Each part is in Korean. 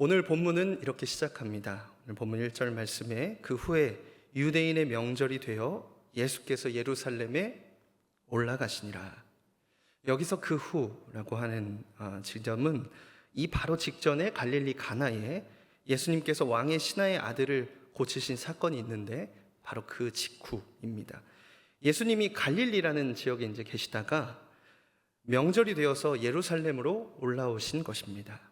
오늘 본문은 이렇게 시작합니다. 오늘 본문 1절 말씀에 그 후에 유대인의 명절이 되어 예수께서 예루살렘에 올라가시니라. 여기서 그 후라고 하는 어, 지점은 이 바로 직전에 갈릴리 가나에 예수님께서 왕의 신하의 아들을 고치신 사건이 있는데 바로 그 직후입니다. 예수님이 갈릴리라는 지역에 이제 계시다가 명절이 되어서 예루살렘으로 올라오신 것입니다.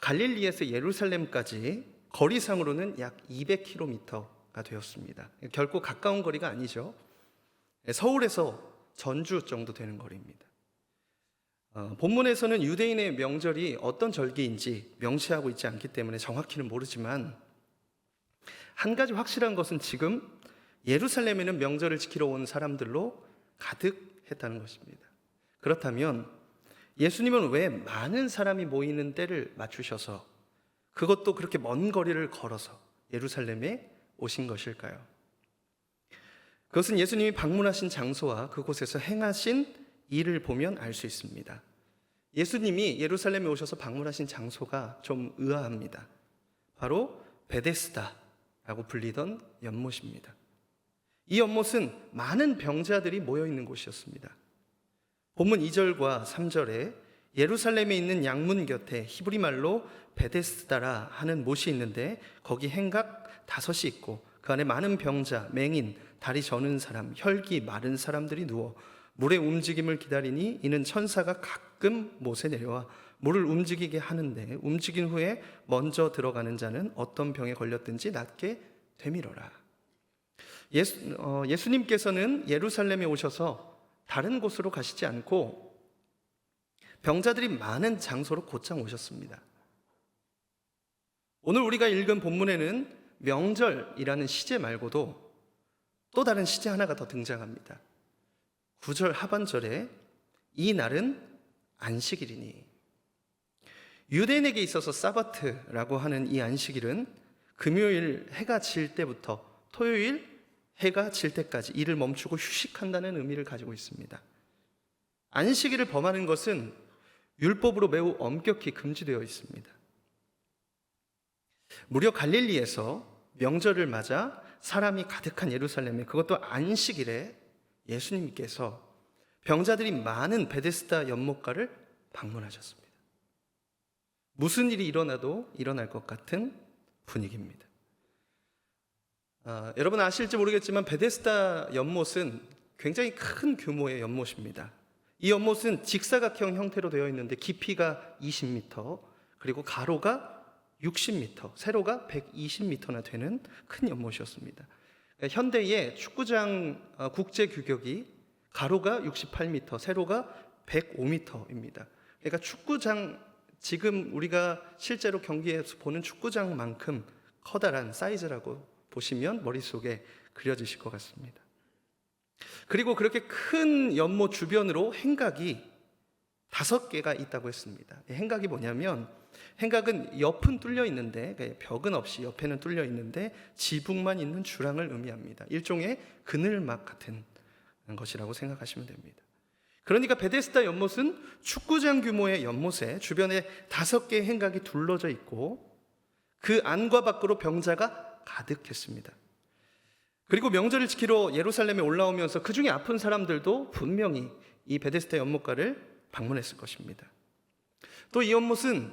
갈릴리에서 예루살렘까지 거리상으로는 약 200km가 되었습니다. 결코 가까운 거리가 아니죠. 서울에서 전주 정도 되는 거리입니다. 어, 본문에서는 유대인의 명절이 어떤 절기인지 명시하고 있지 않기 때문에 정확히는 모르지만 한 가지 확실한 것은 지금 예루살렘에는 명절을 지키러 온 사람들로 가득했다는 것입니다. 그렇다면 예수님은 왜 많은 사람이 모이는 때를 맞추셔서 그것도 그렇게 먼 거리를 걸어서 예루살렘에 오신 것일까요? 그것은 예수님이 방문하신 장소와 그곳에서 행하신 일을 보면 알 수 있습니다. 예수님이 예루살렘에 오셔서 방문하신 장소가 좀 의아합니다. 바로 베데스다라고 불리던 연못입니다. 이 연못은 많은 병자들이 모여 있는 곳이었습니다. 본문 2절과 3절에 예루살렘에 있는 양문 곁에 히브리 말로 베데스다라 하는 못이 있는데 거기 행각 다섯이 있고 그 안에 많은 병자, 맹인, 다리 저는 사람, 혈기 마른 사람들이 누워 물의 움직임을 기다리니 이는 천사가 가끔 못에 내려와 물을 움직이게 하는데 움직인 후에 먼저 들어가는 자는 어떤 병에 걸렸든지 낫게 되밀어라. 예수, 어, 예수님께서는 예루살렘에 오셔서 다른 곳으로 가시지 않고 병자들이 많은 장소로 곧장 오셨습니다. 오늘 우리가 읽은 본문에는 명절이라는 시제 말고도 또 다른 시제 하나가 더 등장합니다. 9절 하반절에 이 날은 안식일이니 유대인에게 있어서 사바트라고 하는 이 안식일은 금요일 해가 질 때부터 토요일 해가 질 때까지 일을 멈추고 휴식한다는 의미를 가지고 있습니다. 안식일을 범하는 것은 율법으로 매우 엄격히 금지되어 있습니다. 무려 갈릴리에서 명절을 맞아 사람이 가득한 예루살렘에 그것도 안식일에 예수님께서 병자들이 많은 베데스다 연못가를 방문하셨습니다. 무슨 일이 일어나도 일어날 것 같은 분위기입니다. 아, 여러분 아실지 모르겠지만 베데스다 연못은 굉장히 큰 규모의 연못입니다. 이 연못은 직사각형 형태로 되어 있는데 깊이가 20m 그리고 가로가 60m, 세로가 120m나 되는 큰 연못이었습니다. 현대의 축구장 어, 국제 규격이 가로가 68m, 세로가 105m입니다. 그러니까 축구장 지금 우리가 실제로 경기에서 보는 축구장만큼 커다란 사이즈라고 보시면 머릿속에 그려지실 것 같습니다. 그리고 그렇게 큰 연못 주변으로 행각이 다섯 개가 있다고 했습니다. 행각이 뭐냐면 행각은 옆은 뚫려 있는데 그러니까 벽은 없이 옆에는 뚫려 있는데 지붕만 있는 주랑을 의미합니다. 일종의 그늘막 같은 것이라고 생각하시면 됩니다. 그러니까 베데스다 연못은 축구장 규모의 연못에 주변에 다섯 개의 행각이 둘러져 있고 그 안과 밖으로 병자가 가득했습니다. 그리고 명절을 지키러 예루살렘에 올라오면서 그 중에 아픈 사람들도 분명히 이 베데스다 연못가를 방문했을 것입니다. 또 이 연못은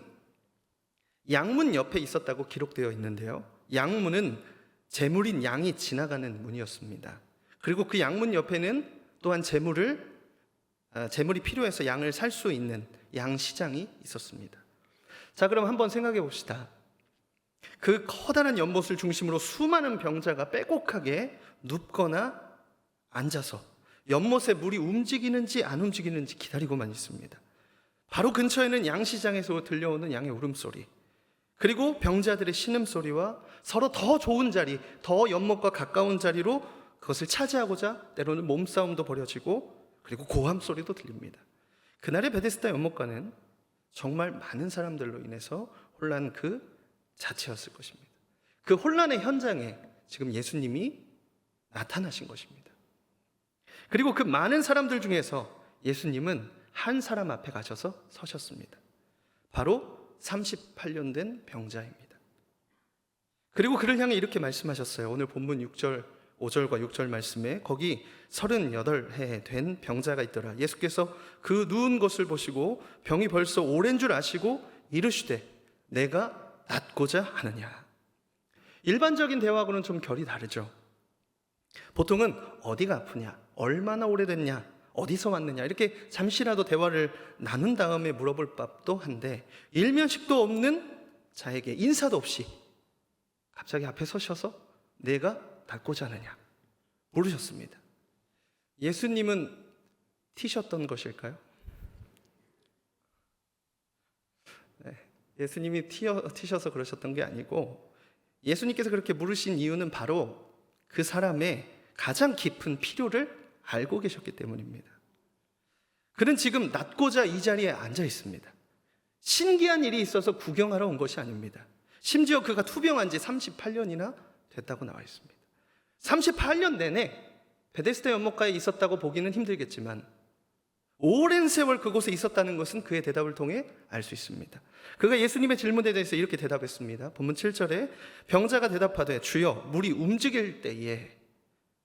양문 옆에 있었다고 기록되어 있는데요. 양문은 재물인 양이 지나가는 문이었습니다. 그리고 그 양문 옆에는 또한 재물을 아, 재물이 필요해서 양을 살 수 있는 양 시장이 있었습니다. 자, 그럼 한번 생각해 봅시다. 그 커다란 연못을 중심으로 수많은 병자가 빼곡하게 눕거나 앉아서 연못에 물이 움직이는지 안 움직이는지 기다리고만 있습니다. 바로 근처에는 양시장에서 들려오는 양의 울음소리, 그리고 병자들의 신음소리와 서로 더 좋은 자리, 더 연못과 가까운 자리로 그것을 차지하고자 때로는 몸싸움도 벌여지고 그리고 고함 소리도 들립니다. 그날의 베데스다 연못가는 정말 많은 사람들로 인해서 혼란 그 자체였을 것입니다. 그 혼란의 현장에 지금 예수님이 나타나신 것입니다. 그리고 그 많은 사람들 중에서 예수님은 한 사람 앞에 가셔서 서셨습니다. 바로 38년 된 병자입니다. 그리고 그를 향해 이렇게 말씀하셨어요. 오늘 본문 6절, 5절과 6절 말씀에 거기 38해 된 병자가 있더라. 예수께서 그 누운 것을 보시고 병이 벌써 오랜 줄 아시고 이르시되 내가 낫고자 하느냐. 일반적인 대화하고는 좀 결이 다르죠. 보통은 어디가 아프냐, 얼마나 오래됐냐, 어디서 왔느냐 이렇게 잠시라도 대화를 나눈 다음에 물어볼 법도 한데 일면식도 없는 자에게 인사도 없이 갑자기 앞에 서셔서 내가 낫고자 하느냐 물으셨습니다. 예수님은 티셨던 것일까요? 예수님이 티어, 티셔서 그러셨던 게 아니고 예수님께서 그렇게 물으신 이유는 바로 그 사람의 가장 깊은 필요를 알고 계셨기 때문입니다. 그는 지금 낫고자 이 자리에 앉아 있습니다. 신기한 일이 있어서 구경하러 온 것이 아닙니다. 심지어 그가 투병한 지 38년이나 됐다고 나와 있습니다. 38년 내내 베데스다 연못가에 있었다고 보기는 힘들겠지만 오랜 세월 그곳에 있었다는 것은 그의 대답을 통해 알 수 있습니다. 그가 예수님의 질문에 대해서 이렇게 대답했습니다. 본문 7절에 병자가 대답하되 주여 물이 움직일 때에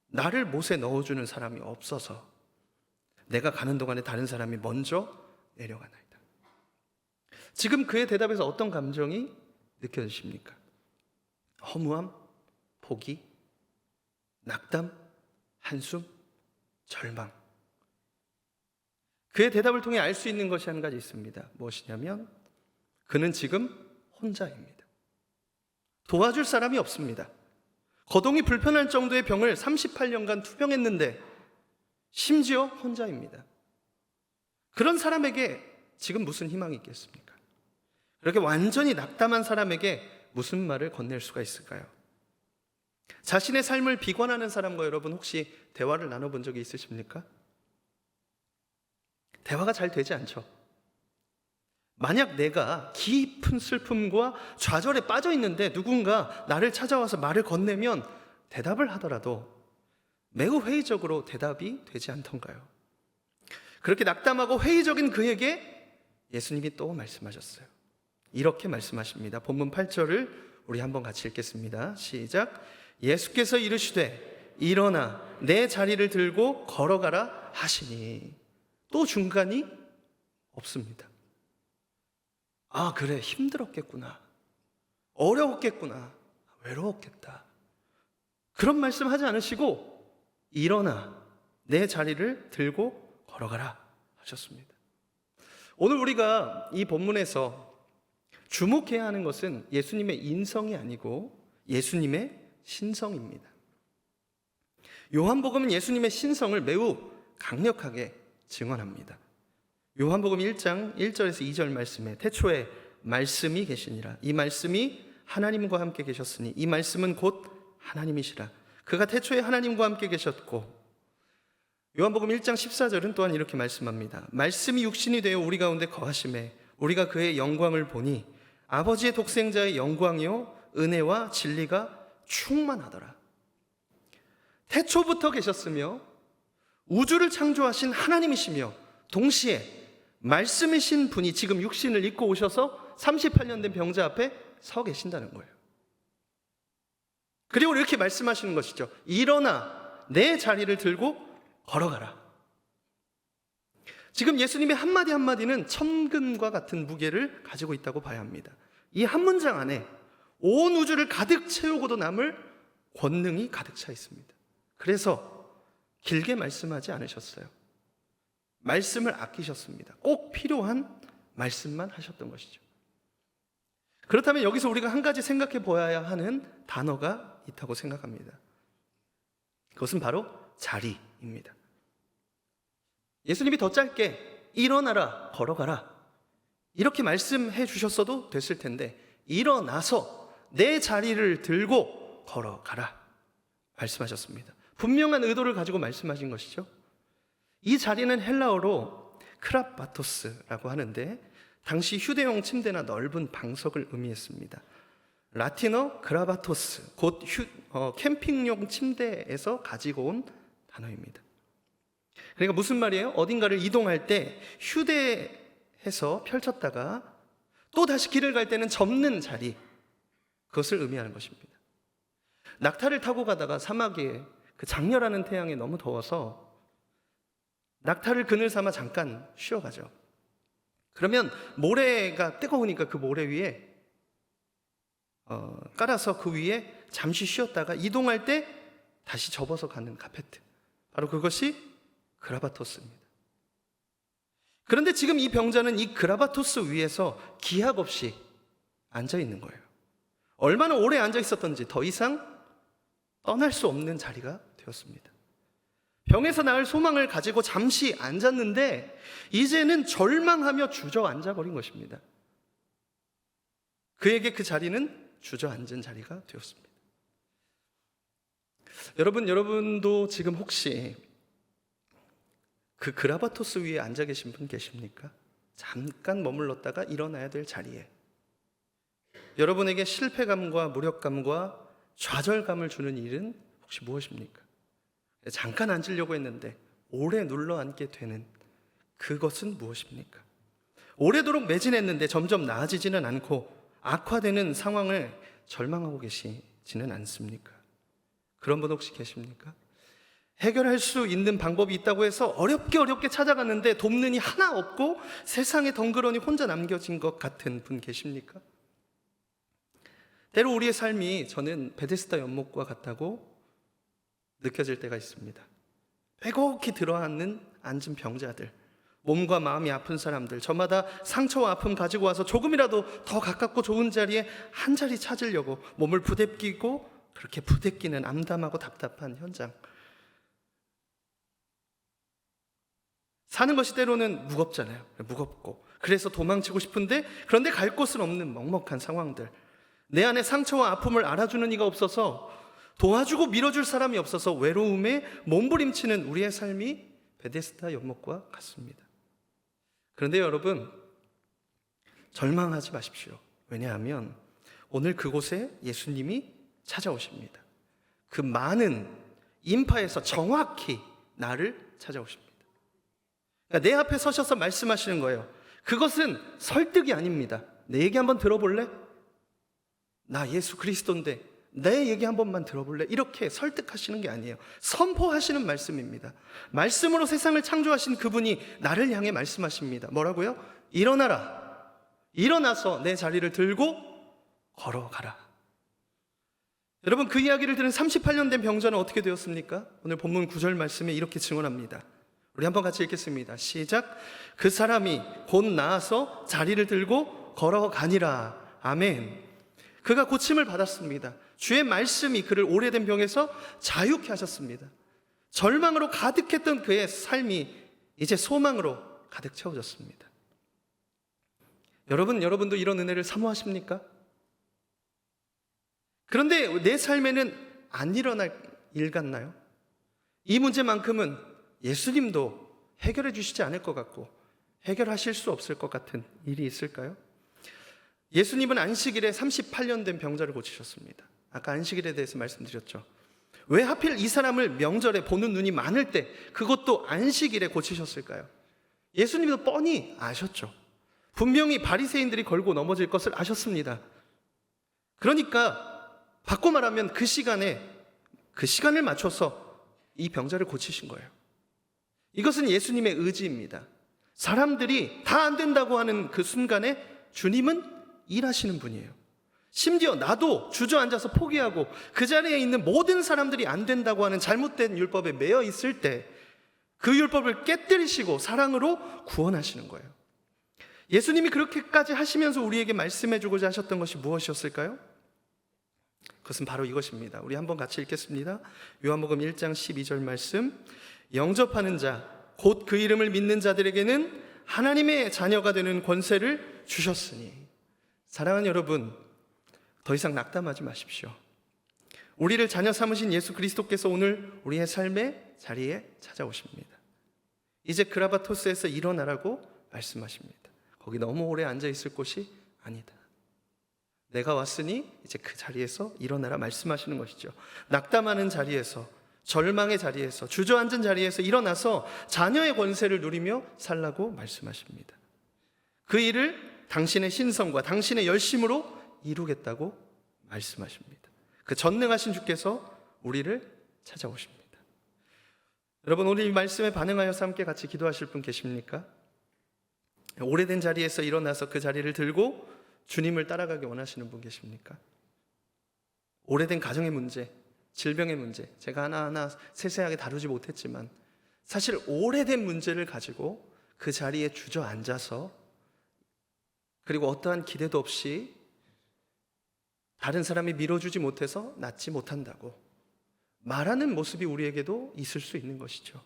나를 못에 넣어주는 사람이 없어서 내가 가는 동안에 다른 사람이 먼저 내려가나이다. 지금 그의 대답에서 어떤 감정이 느껴지십니까? 허무함, 포기, 낙담, 한숨, 절망. 그의 대답을 통해 알 수 있는 것이 한 가지 있습니다. 무엇이냐면 그는 지금 혼자입니다. 도와줄 사람이 없습니다. 거동이 불편할 정도의 병을 38년간 투병했는데 심지어 혼자입니다. 그런 사람에게 지금 무슨 희망이 있겠습니까? 그렇게 완전히 낙담한 사람에게 무슨 말을 건넬 수가 있을까요? 자신의 삶을 비관하는 사람과 여러분 혹시 대화를 나눠본 적이 있으십니까? 대화가 잘 되지 않죠. 만약 내가 깊은 슬픔과 좌절에 빠져 있는데 누군가 나를 찾아와서 말을 건네면 대답을 하더라도 매우 회의적으로 대답이 되지 않던가요? 그렇게 낙담하고 회의적인 그에게 예수님이 또 말씀하셨어요. 이렇게 말씀하십니다. 본문 8절을 우리 한번 같이 읽겠습니다. 시작. 예수께서 이르시되 일어나 내 자리를 들고 걸어가라 하시니 또 중간이 없습니다. 아, 그래. 힘들었겠구나. 어려웠겠구나. 외로웠겠다. 그런 말씀 하지 않으시고 일어나 내 자리를 들고 걸어가라 하셨습니다. 오늘 우리가 이 본문에서 주목해야 하는 것은 예수님의 인성이 아니고 예수님의 신성입니다. 요한복음은 예수님의 신성을 매우 강력하게 증언합니다. 요한복음 1장 1절에서 2절 말씀에 태초에 말씀이 계시니라 이 말씀이 하나님과 함께 계셨으니 이 말씀은 곧 하나님이시라 그가 태초에 하나님과 함께 계셨고 요한복음 1장 14절은 또한 이렇게 말씀합니다. 말씀이 육신이 되어 우리 가운데 거하심에 우리가 그의 영광을 보니 아버지의 독생자의 영광이요 은혜와 진리가 충만하더라. 태초부터 계셨으며 우주를 창조하신 하나님이시며 동시에 말씀이신 분이 지금 육신을 입고 오셔서 38년 된 병자 앞에 서 계신다는 거예요. 그리고 이렇게 말씀하시는 것이죠. 일어나 내 자리를 들고 걸어가라. 지금 예수님의 한마디 한마디는 천근과 같은 무게를 가지고 있다고 봐야 합니다. 이 한 문장 안에 온 우주를 가득 채우고도 남을 권능이 가득 차 있습니다. 그래서 길게 말씀하지 않으셨어요. 말씀을 아끼셨습니다. 꼭 필요한 말씀만 하셨던 것이죠. 그렇다면 여기서 우리가 한 가지 생각해 보아야 하는 단어가 있다고 생각합니다. 그것은 바로 자리입니다. 예수님이 더 짧게 일어나라, 걸어가라. 이렇게 말씀해 주셨어도 됐을 텐데, 일어나서 내 자리를 들고 걸어가라. 말씀하셨습니다. 분명한 의도를 가지고 말씀하신 것이죠. 이 자리는 헬라어로 크랍바토스라고 하는데 당시 휴대용 침대나 넓은 방석을 의미했습니다. 라틴어 그라바토스, 곧 휴, 어, 캠핑용 침대에서 가지고 온 단어입니다. 그러니까 무슨 말이에요? 어딘가를 이동할 때 휴대해서 펼쳤다가 또 다시 길을 갈 때는 접는 자리. 그것을 의미하는 것입니다. 낙타를 타고 가다가 사막에 그 장렬하는 태양에 너무 더워서 낙타를 그늘 삼아 잠깐 쉬어가죠. 그러면 모래가 뜨거우니까 그 모래 위에 어, 깔아서 그 위에 잠시 쉬었다가 이동할 때 다시 접어서 가는 카페트. 바로 그것이 그라바토스입니다. 그런데 지금 이 병자는 이 그라바토스 위에서 기약 없이 앉아 있는 거예요. 얼마나 오래 앉아 있었던지 더 이상 떠날 수 없는 자리가 되었습니다. 병에서 나을 소망을 가지고 잠시 앉았는데 이제는 절망하며 주저앉아 버린 것입니다. 그에게 그 자리는 주저앉은 자리가 되었습니다. 여러분, 여러분도 지금 혹시 그 그라바토스 위에 앉아 계신 분 계십니까? 잠깐 머물렀다가 일어나야 될 자리에 여러분에게 실패감과 무력감과 좌절감을 주는 일은 혹시 무엇입니까? 잠깐 앉으려고 했는데 오래 눌러 앉게 되는 그것은 무엇입니까? 오래도록 매진했는데 점점 나아지지는 않고 악화되는 상황을 절망하고 계시지는 않습니까? 그런 분 혹시 계십니까? 해결할 수 있는 방법이 있다고 해서 어렵게 어렵게 찾아갔는데 돕는 이 하나 없고 세상에 덩그러니 혼자 남겨진 것 같은 분 계십니까? 때로 우리의 삶이 저는 베데스다 연못과 같다고 느껴질 때가 있습니다. 빼곡히 들어앉는 앉은 병자들, 몸과 마음이 아픈 사람들, 저마다 상처와 아픔 가지고 와서 조금이라도 더 가깝고 좋은 자리에 한 자리 찾으려고 몸을 부대끼고 그렇게 부대끼는 암담하고 답답한 현장. 사는 것이 때로는 무겁잖아요. 무겁고. 그래서 도망치고 싶은데 그런데 갈 곳은 없는 먹먹한 상황들. 내 안에 상처와 아픔을 알아주는 이가 없어서 도와주고 밀어줄 사람이 없어서 외로움에 몸부림치는 우리의 삶이 베데스다 연못과 같습니다. 그런데 여러분 절망하지 마십시오. 왜냐하면 오늘 그곳에 예수님이 찾아오십니다. 그 많은 인파에서 정확히 나를 찾아오십니다. 그러니까 내 앞에 서셔서 말씀하시는 거예요. 그것은 설득이 아닙니다. 내 얘기 한번 들어볼래? 나 예수 그리스도인데 내 얘기 한 번만 들어볼래? 이렇게 설득하시는 게 아니에요. 선포하시는 말씀입니다. 말씀으로 세상을 창조하신 그분이 나를 향해 말씀하십니다. 뭐라고요? 일어나라. 일어나서 내 자리를 들고 걸어가라. 여러분 그 이야기를 들은 38년 된 병자는 어떻게 되었습니까? 오늘 본문 9절 말씀에 이렇게 증언합니다. 우리 한번 같이 읽겠습니다. 시작. 그 사람이 곧 나아서 자리를 들고 걸어가니라. 아멘. 그가 고침을 받았습니다. 주의 말씀이 그를 오래된 병에서 자유케 하셨습니다. 절망으로 가득했던 그의 삶이 이제 소망으로 가득 채워졌습니다. 여러분, 여러분도 이런 은혜를 사모하십니까? 그런데 내 삶에는 안 일어날 일 같나요? 이 문제만큼은 예수님도 해결해 주시지 않을 것 같고 해결하실 수 없을 것 같은 일이 있을까요? 예수님은 안식일에 38년 된 병자를 고치셨습니다. 아까 안식일에 대해서 말씀드렸죠. 왜 하필 이 사람을 명절에 보는 눈이 많을 때 그것도 안식일에 고치셨을까요? 예수님도 뻔히 아셨죠. 분명히 바리새인들이 걸고 넘어질 것을 아셨습니다. 그러니까 바꿔 말하면 그 시간에 그 시간을 맞춰서 이 병자를 고치신 거예요. 이것은 예수님의 의지입니다. 사람들이 다 안 된다고 하는 그 순간에 주님은 일하시는 분이에요. 심지어 나도 주저앉아서 포기하고 그 자리에 있는 모든 사람들이 안 된다고 하는 잘못된 율법에 매여 있을 때 그 율법을 깨뜨리시고 사랑으로 구원하시는 거예요. 예수님이 그렇게까지 하시면서 우리에게 말씀해 주고자 하셨던 것이 무엇이었을까요? 그것은 바로 이것입니다. 우리 한번 같이 읽겠습니다. 요한복음 1장 12절 말씀. 영접하는 자, 곧 그 이름을 믿는 자들에게는 하나님의 자녀가 되는 권세를 주셨으니. 사랑하는 여러분, 더 이상 낙담하지 마십시오. 우리를 자녀 삼으신 예수 그리스도께서 오늘 우리의 삶의 자리에 찾아오십니다. 이제 그라바토스에서 일어나라고 말씀하십니다. 거기 너무 오래 앉아 있을 곳이 아니다. 내가 왔으니 이제 그 자리에서 일어나라 말씀하시는 것이죠. 낙담하는 자리에서 절망의 자리에서 주저앉은 자리에서 일어나서 자녀의 권세를 누리며 살라고 말씀하십니다. 그 일을 당신의 신성과 당신의 열심으로 이루겠다고 말씀하십니다. 그 전능하신 주께서 우리를 찾아오십니다. 여러분 오늘 이 말씀에 반응하여서 함께 같이 기도하실 분 계십니까? 오래된 자리에서 일어나서 그 자리를 들고 주님을 따라가기 원하시는 분 계십니까? 오래된 가정의 문제, 질병의 문제, 제가 하나하나 세세하게 다루지 못했지만 사실 오래된 문제를 가지고 그 자리에 주저앉아서 그리고 어떠한 기대도 없이 다른 사람이 밀어주지 못해서 낫지 못한다고 말하는 모습이 우리에게도 있을 수 있는 것이죠.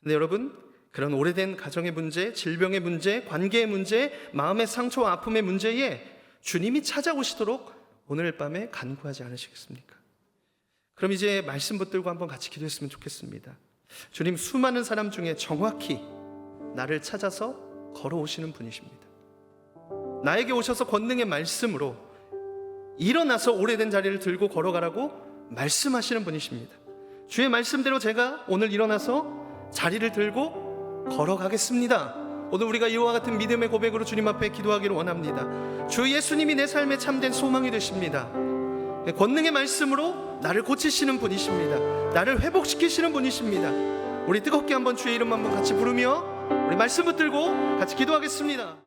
근데 여러분, 그런 오래된 가정의 문제, 질병의 문제, 관계의 문제, 마음의 상처와 아픔의 문제에 주님이 찾아오시도록 오늘 밤에 간구하지 않으시겠습니까? 그럼 이제 말씀 붙들고 한번 같이 기도했으면 좋겠습니다. 주님 수많은 사람 중에 정확히 나를 찾아서 걸어오시는 분이십니다. 나에게 오셔서 권능의 말씀으로 일어나서 오래된 자리를 들고 걸어가라고 말씀하시는 분이십니다. 주의 말씀대로 제가 오늘 일어나서 자리를 들고 걸어가겠습니다. 오늘 우리가 이와 같은 믿음의 고백으로 주님 앞에 기도하기를 원합니다. 주 예수님이 내 삶의 참된 소망이 되십니다. 권능의 말씀으로 나를 고치시는 분이십니다. 나를 회복시키시는 분이십니다. 우리 뜨겁게 한번 주의 이름 한번 같이 부르며 우리 말씀 붙들고 같이 기도하겠습니다.